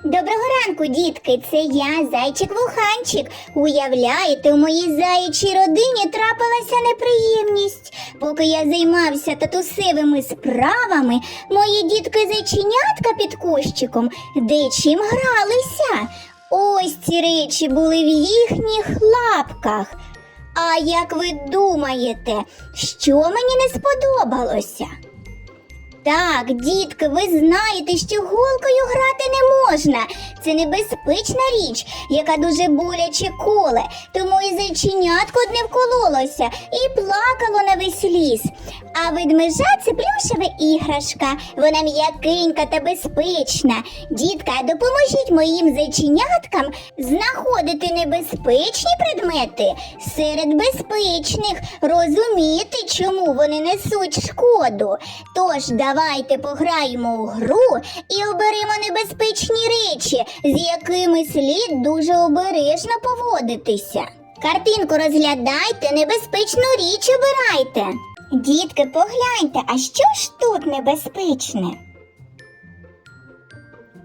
Доброго ранку, дітки! Це я, зайчик вуханчик. Уявляєте, у моїй заячій родині трапилася неприємність. Поки я займався татусевими справами, мої дітки зайченятка під кущиком дечим гралися. Ось ці речі були в їхніх лапках. А як ви думаєте, що мені не сподобалося? Так, дітки, ви знаєте, що голкою грати не можна. Це небезпечна річ, яка дуже боляче коле. Тому і зайченятко одне вкололося і плакало на весь ліс. А ведмежа це плюшева іграшка. Вона м'якенька та безпечна. Дітка, допоможіть моїм зайченяткам знаходити небезпечні предмети серед безпечних, розуміти, чому вони несуть шкоду. Тож давайте пограємо у гру і оберемо небезпечні речі, з якими слід дуже обережно поводитися. Картинку розглядайте, небезпечну річ обирайте. Дітки, погляньте, а що ж тут небезпечне?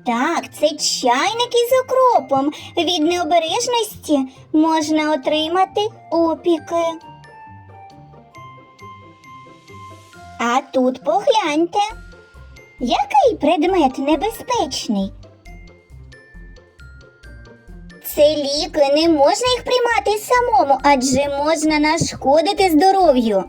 Так, це чайник із окропом. Від необережності можна отримати опіки. А тут погляньте. Який предмет небезпечний? Це ліки, не можна їх приймати самому, адже можна нашкодити здоров'ю.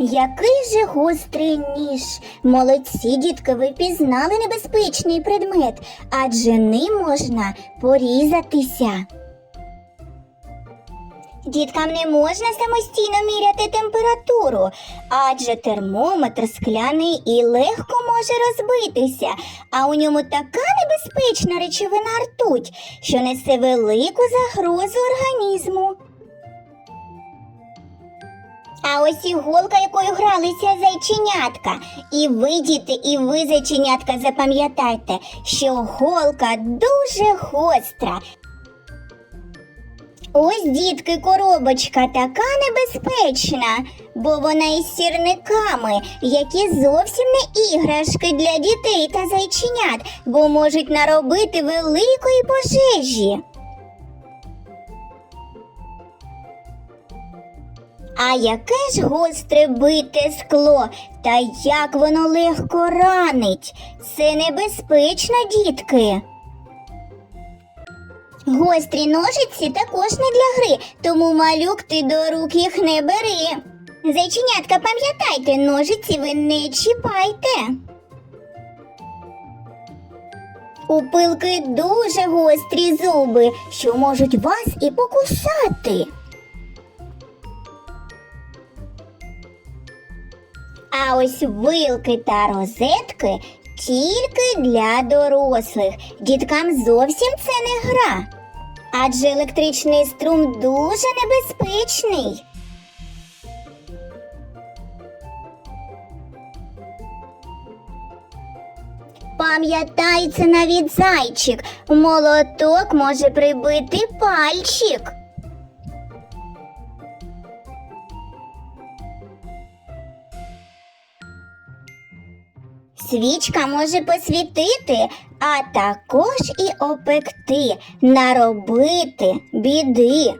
Який же гострий ніж. Молодці, дітки, ви пізнали небезпечний предмет, адже ним можна порізатися. Діткам не можна самостійно міряти температуру, адже термометр скляний і легко може розбитися, а у ньому така небезпечна речовина ртуть, що несе велику загрозу організму. А ось і голка, якою гралися зайченятка. І ви, діти, і ви, зайченятка, запам'ятайте, що голка дуже гостра. Ось, дітки, коробочка така небезпечна, бо вона із сірниками, які зовсім не іграшки для дітей та зайченят, бо можуть наробити великої пожежі. А яке ж гостре бите скло, та як воно легко ранить. Це небезпечно, дітки. Гострі ножиці також не для гри, тому малюк ти до рук їх не бери. Зайченятка, пам'ятайте, ножиці ви не чіпайте. У пилки дуже гострі зуби, що можуть вас і покусати. А ось вилки та розетки тільки для дорослих. Діткам зовсім це не гра. Адже електричний струм дуже небезпечний. Пам'ятається навіть зайчик, молоток може прибити пальчик. Свічка може посвітити, а також і опекти, наробити біди.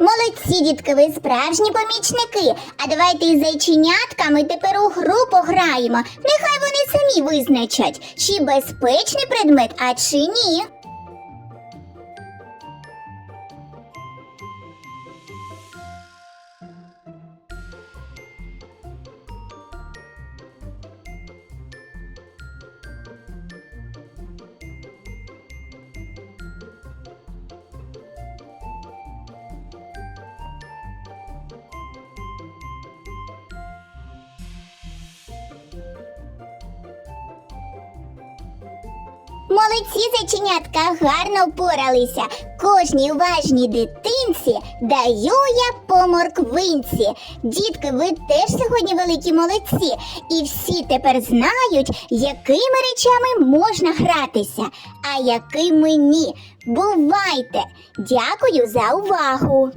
Молодці, дітки, ви справжні помічники. А давайте із зайченятками тепер у гру пограємо. Нехай вони самі визначать, чи безпечний предмет, а чи ні. Молодці зайченятка гарно впоралися. Кожній уважній дитинці даю я по морквинці. Дітки, ви теж сьогодні великі молодці. І всі тепер знають, якими речами можна гратися, а якими ні. Бувайте! Дякую за увагу!